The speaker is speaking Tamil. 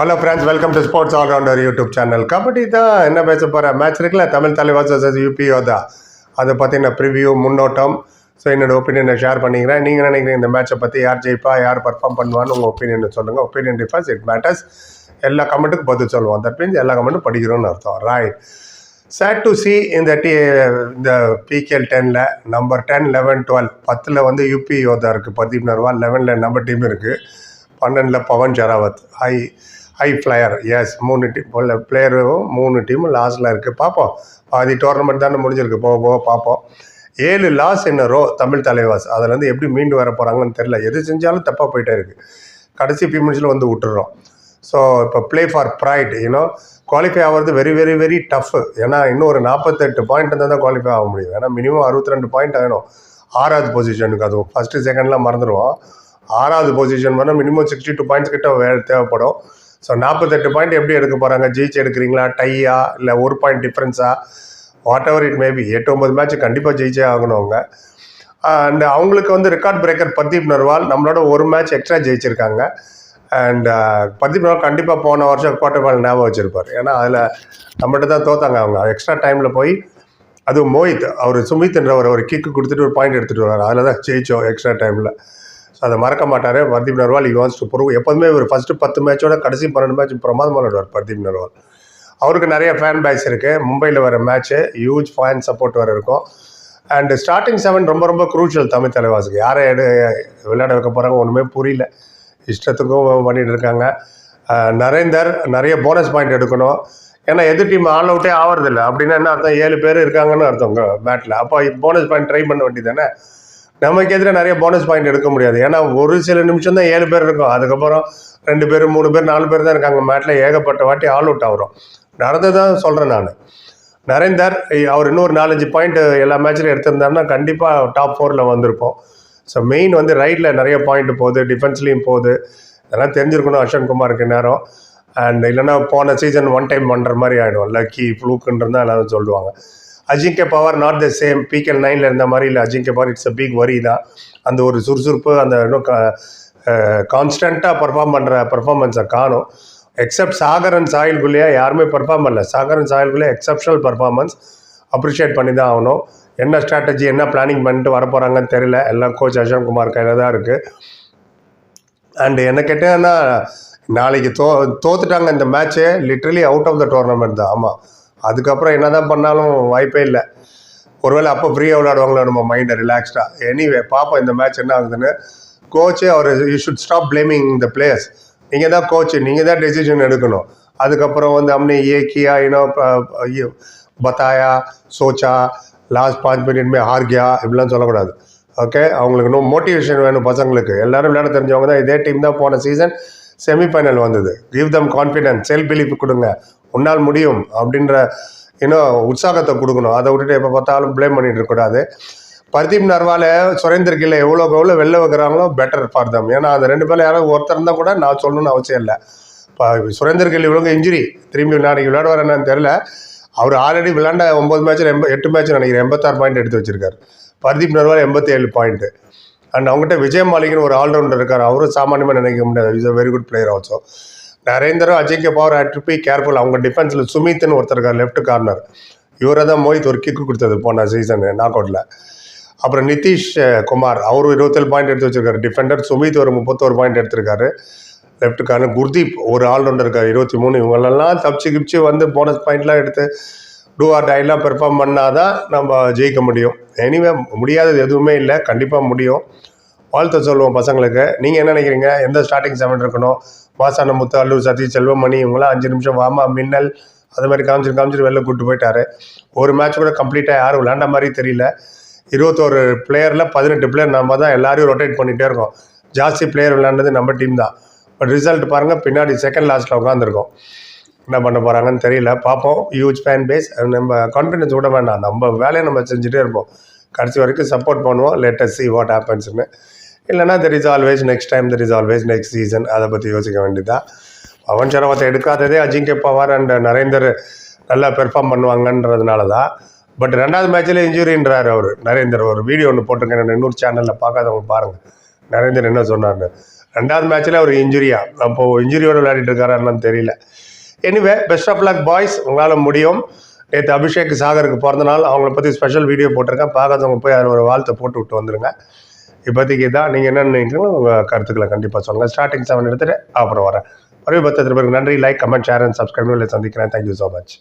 Hello friends welcome to sports allrounder YouTube channel kabaddi தான் என்ன பேச போகிற மேட்ச் இருக்குல்ல தமிழ் தலைவாஸ் வர்சஸ் யூபிஓ தான். அதை பற்றின ப்ரிவியூ முன்னோட்டம். ஸோ என்னோடய ஒப்பீனியனை ஷேர் பண்ணிக்கிறேன். நீங்கள் நினைக்கிறீங்க இந்த மேட்சை பற்றி யார் ஜெயிப்பா யார் பர்ஃபார்ம் பண்ணுவான்னு உங்கள் ஒப்பீனியன் சொல்லுங்கள் ஒப்பீனியன் டிஃபர்ஸ் இட் மேட்டர்ஸ் எல்லா கமெண்ட்டுக்கும் பதில் சொல்லுவோம். தட் மீன்ஸ் எல்லா கமெண்ட்டும் படிக்கிறோம்னு அர்த்தம். ரைட் சேட் டு சி இந்த டி இந்த பிகேஎல் டெனில் நம்பர் டென் லெவன் டுவெல் பத்தில் வந்து யூபி யோதா இருக்குது பிரதீப் நர்வால் லெவனில் நம்ம டீம் இருக்குது பன்னெண்டில் Pawan Sehrawat high high flyers மூணு டீம் பிளேயரும் மூணு டீமும் லாஸ்ட்டில் இருக்குது பார்ப்போம். பாதி டோர்னமெண்ட் தானே முடிஞ்சிருக்கு. போக போக பார்ப்போம். ஏழு லாஸ் என்ன ரோ தமிழ் தலைவாஸ் அதுலேருந்து எப்படி மீண்டு வர போகிறாங்கன்னு தெரில எது செஞ்சாலும் தப்பாக போயிட்டே இருக்குது கடைசி few மினிட்ஸில் வந்து விட்டுறோம். ஸோ இப்போ play for pride you know qualify ஆகிறது வெரி வெரி வெரி டஃப்பு ஏன்னா இன்னும் ஒரு நாற்பத்தெட்டு பாயிண்ட் இருந்தால் தான் குவாலிஃபை ஆக முடியும். ஏன்னா மினிமம் அறுபத்தி ரெண்டு பாயிண்ட் ஆகணும் ஆறாவது பொசிஷனுக்கு அதுவும். ஃபஸ்ட்டு செகண்ட்லாம் மறந்துடுவோம் ஆறாவது பொசிஷன் பண்ணால் மினிமம் சிக்ஸ்டி டூ பாயிண்ட்ஸ் கிட்ட வே தேவைப்படும். ஸோ நாற்பத்தெட்டு பாயிண்ட் எப்படி எடுக்க போகிறாங்க ஜெயிச்சு எடுக்கிறீங்களா? டையா இல்லை ஒரு பாயிண்ட் டிஃப்ரென்ஸா வாட் எவர் இட் மேபி எட்டு ஒம்பது மேட்ச் கண்டிப்பாக ஜெயிச்சே ஆகணும் அவங்க. அண்ட் அவங்களுக்கு வந்து ரெக்கார்ட் பிரேக்கர் பர்தீப் நர்வால் நம்மளோட ஒரு மேட்ச் எக்ஸ்ட்ரா ஜெயிச்சிருக்காங்க. அண்ட் uh, பர்தீப் நர்வால் கண்டிப்பாக போன வருஷம் குவார்டர் ஃபைனல் ஞாபகம் வச்சிருப்பார். ஏன்னா அதில் நம்மகிட்ட தான் தோத்தாங்க அவங்க. எக்ஸ்ட்ரா டைமில் போய் அதுவும் மோஹித் அவர் சுமித்ன்றவர் ஒரு கிக்கு கொடுத்துட்டு ஒரு பாயிண்ட் எடுத்துகிட்டு வர்றாரு அதில் தான் ஜெயிச்சோம் எக்ஸ்ட்ரா டைமில் ஸோ அதை மறக்க மாட்டார். Pardeep Narwal he wants to prove எப்போதுமே ஒரு ஃபஸ்ட்டு பத்து மேட்சோட கடைசி பன்னெண்டு மேட்ச் பிரமாதமாக விளையாடுவார் பர்தீப் நர்வால். அவருக்கு நிறைய ஃபேன் பேஸ் இருக்குது மும்பையில் வர மேட்ச்சு ஹியூஜ் ஃபேன் சப்போர்ட் வர இருக்கும். அண்ட் ஸ்டார்டிங் செவன் ரொம்ப ரொம்ப குரூஷியல் தமிழ் தலைவாசுக்கு யாரை எடு விளையாட வைக்க போகிறாங்க ஒன்றுமே புரியல. இஷ்டத்துக்கும் பண்ணிகிட்டு இருக்காங்க. நரேந்தர் நிறைய போனஸ் பாயிண்ட் எடுக்கணும். ஏன்னா எதிர் டீம் ஆல் அவுட்டே ஆகிறதில்ல அப்படின்னா என்ன அர்த்தம்? ஏழு பேர் இருக்காங்கன்னு அர்த்தம் பேட்டில் அப்போ போனஸ் பாயிண்ட் ட்ரை பண்ண வேண்டியது தானே? நமக்கு எதிராக நிறைய போனஸ் பாயிண்ட் எடுக்க முடியாது. ஏன்னா ஒரு சில நிமிஷம் தான் ஏழு பேர் இருக்கும். அதுக்கப்புறம் ரெண்டு பேர் மூணு பேர் நாலு பேர் தான் இருக்காங்க. மேட்டில் ஏகப்பட்ட வாட்டி ஆல் அவுட் ஆகிறோம். நடந்ததான் சொல்கிறேன் நான். நரேந்தர் அவர் இன்னொரு நாலஞ்சு பாயிண்ட் எல்லா மேட்ச்லையும் எடுத்திருந்தாருன்னா கண்டிப்பாக டாப் ஃபோரில் வந்திருப்போம். ஸோ மெயின் வந்து ரைட்டில் நிறைய பாயிண்ட் போகுது டிஃபென்ஸ்லேயும் போகுது. இதெல்லாம் தெரிஞ்சிருக்கணும். அஷன் குமாருக்கு நேரம் அண்ட் இல்லைன்னா போன சீசன் ஒன் டைம் பண்ணுற மாதிரி ஆகிடும் லக்கி ஃப்ளூக்குன்றதான் எல்லாரும் சொல்லுவாங்க. Ajinkya Pawar not the same PKL நைனில் இருந்த மாதிரி இல்லை. Ajinkya Pawar it's a big worry தான். அந்த ஒரு சுறுசுறுப்பு அந்த இன்னும் கான்ஸ்டண்ட்டாக பர்ஃபார்ம் பண்ணுற பர்ஃபார்மன்ஸை காணும். எக்ஸப்ட் சாகரன் சாயல்குள்ளேயே யாருமே பர்ஃபார்ம் பண்ணல. சாகரன் சாயல்குள்ளே எக்ஸப்ஷனல் பர்ஃபார்மன்ஸ் அப்ரிஷியேட் பண்ணி தான் ஆகணும். என்ன ஸ்ட்ராட்டஜி என்ன பிளானிங் பண்ணிட்டு வர போகிறாங்கன்னு தெரியல. எல்லாம் கோச் அஷோக் குமார் கையில் தான் இருக்குது அண்டு என்ன கேட்டேன்னா நாளைக்கு தோ தோத்துட்டாங்க இந்த match literally out of the tournament தான். ஆமாம் அதுக்கப்புறம் என்ன தான் பண்ணாலும் வாய்ப்பே இல்லை. ஒருவேளை அப்போ ஃப்ரீயாக விளையாடுவாங்களோ நம்ம மைண்டை ரிலாக்ஸ்டாக எனிவே பார்ப்போம் இந்த மேட்ச் என்ன ஆகுதுன்னு. கோச்சே அவர் you should stop blaming the players நீங்கள் தான் கோச்சு நீங்கள் தான் டெசிஷன் எடுக்கணும். அதுக்கப்புறம் வந்து அம்னி ஏ கியா யூனோ பத்தாயா சோச்சா லாஸ்ட் பாஞ்சு மினிட் மே ஹார் இப்படிலாம் சொல்லக்கூடாது. ஓகே அவங்களுக்கு இன்னும் மோட்டிவேஷன் வேணும் பசங்களுக்கு. எல்லாரும் விளையாட தெரிஞ்சவங்க தான். இதே டீம் தான் போன சீசன் செமிஃபைனல் வந்தது. Give them confidence self belief கொடுங்க. உன்னால் முடியும் அப்படின்ற இன்னும் உற்சாகத்தை கொடுக்கணும். அதை விட்டுட்டு எப்போ பார்த்தாலும் ப்ளேம் பண்ணிட்டு இருக்கக்கூடாது. பர்தீப் நர்வால சுரேந்தர் எவ்வளோக்கு எவ்வளோ வெளில வைக்கிறாங்களோ பெட்டர் ஃபார் தம் ஏன்னா அந்த ரெண்டு பேரும் யாராவது ஒருத்தர் இருந்தால் கூட நான் சொல்லணும்னு அவசியம் இல்லை. இப்போ சுரேந்தர் கில் இவ்வளோ இன்ஜுரி திரும்பி நாளைக்கு விளையாடுவார் என்னன்னு தெரில அவர் ஆல்ரெடி விளையாண்ட ஒம்பது மேட்ச்சில் எம்ப எட்டு மேட்ச் நினைக்கிறேன். எண்பத்தாறு பாயிண்ட் எடுத்து வச்சிருக்காரு. பர்தீப் நர்வால் எண்பத்தி ஏழு பாயிண்ட்டு அண்ட் அவங்ககிட்ட விஜய் மாலிக்னு ஒரு ஆல்ரவுண்டர் இருக்கார். அவரும் சாமானியமாக நினைக்க முடியாது. Is a very good player also நரேந்தரும் அஜய்க்கு Pawar had to be careful அவங்க டிஃபென்ஸில் சுமித்னு ஒருத்தர் இருக்கார் லெஃப்ட் கார்னர் இவரை தான் மோஹித் ஒரு கிக்கு கொடுத்தது போன சீசன் நாக் அவுட்டில் அப்புறம் நிதிஷ் குமார். அவரும் இருபத்தேழு பாயிண்ட் எடுத்து வச்சிருக்காரு. டிஃபெண்டர் சுமித் ஒரு முப்பத்தோரு பாயிண்ட் எடுத்திருக்காரு. லெஃப்ட் கார்னர் குர்தீப் ஒரு ஆல்ரவுண்டர் இருக்கார் இருபத்தி மூணு. இவங்களெல்லாம் தப்பிச்சு கிப்ச்சு வந்து போனஸ் பாயிண்ட்லாம் எடுத்து டூ ஆர் டைலாம் பெர்ஃபார்ம் பண்ணால் தான் நம்ம ஜெயிக்க முடியும். எனிவே முடியாதது எதுவுமே இல்லை. கண்டிப்பாக முடியும். வாழ்த்து சொல்லுவோம் பசங்களுக்கு. நீங்கள் என்ன நினைக்கிறீங்க? எந்த ஸ்டார்டிங் செவன் இருக்கணும்? வாசான முத்து அல்லூர் சதீஷ் செல்வமணி இவங்களாம் அஞ்சு நிமிஷம் வாமா மின்னல் அது மாதிரி காமிச்சிட்டு காமிச்சிட்டு வெளில கூப்பிட்டு போயிட்டாரு. ஒரு மேட்ச் கூட கம்ப்ளீட்டாக யாரும் விளாண்ட மாதிரி தெரியல. இருபத்தோரு பிளேயரில் பதினெட்டு பிளேயர் நம்ம தான் எல்லாரையும் ரொட்டேட் பண்ணிகிட்டே இருக்கோம். ஜாஸ்தி பிளேயர் விளாண்டது நம்ம டீம் தான். பட் ரிசல்ட் பாருங்கள் பின்னாடி செகண்ட் லாஸ்ட்டில் உட்காந்துருக்கோம் என்ன பண்ண போகிறாங்கன்னு தெரியல. பார்ப்போம். ஹியூஜ் ஃபேன் பேஸ் நம்ம கான்ஃபிடன்ஸ் விட வேண்டாம் நம்ம வேலையை நம்ம செஞ்சுட்டே இருப்போம். கடைசி வரைக்கும் சப்போர்ட் பண்ணுவோம். லேட்டஸ்ட் சி வாட் ஹேப்பன்ஸ்னு இல்லைனா there is always next time there is always next season அதை பற்றி யோசிக்க வேண்டியதான் பவன் சரவத்தை எடுக்காததே அஜிங்கே பவார் அண்ட் நரேந்தர் நல்லா பெர்ஃபார்ம் பண்ணுவாங்கன்றதுனால தான் பட் ரெண்டாவது மேட்ச்சில் இன்ஜுரின்றார் அவர். நரேந்தர் ஒரு வீடியோ ஒன்று போட்டிருக்கேன். இன்னொரு சேனலில் பார்க்காதவங்க பாருங்கள் நரேந்தர் என்ன சொன்னார்னு ரெண்டாவது மேட்ச்சில் அவர் இன்ஜுரியா அப்போது இன்ஜுரியோடு விளையாடிட்டு இருக்காரான்னு தெரியல. Anyway best of luck boys உங்களால் முடியும். நேற்று அபிஷேக் சாகருக்கு பிறந்த நாள் அவங்கள பற்றி ஸ்பெஷல் வீடியோ போட்டிருக்கேன். பார்க்காதவங்க போய் அதில் ஒரு வாழ்த்தை போட்டு விட்டு வந்துடுங்க இப்போதைக்கு இதான் நீங்கள் என்ன நினைக்கிறீங்களோ உங்கள் கருத்துக்களை கண்டிப்பாக சொல்லுங்கள் ஸ்டார்டிங் செவன் எடுத்துகிட்டு அப்புறம் வரேன். மறுபடியும் பத்து பேருக்கு நன்றி. Like comment share and subscribe சந்திக்கிறேன். Thank you so much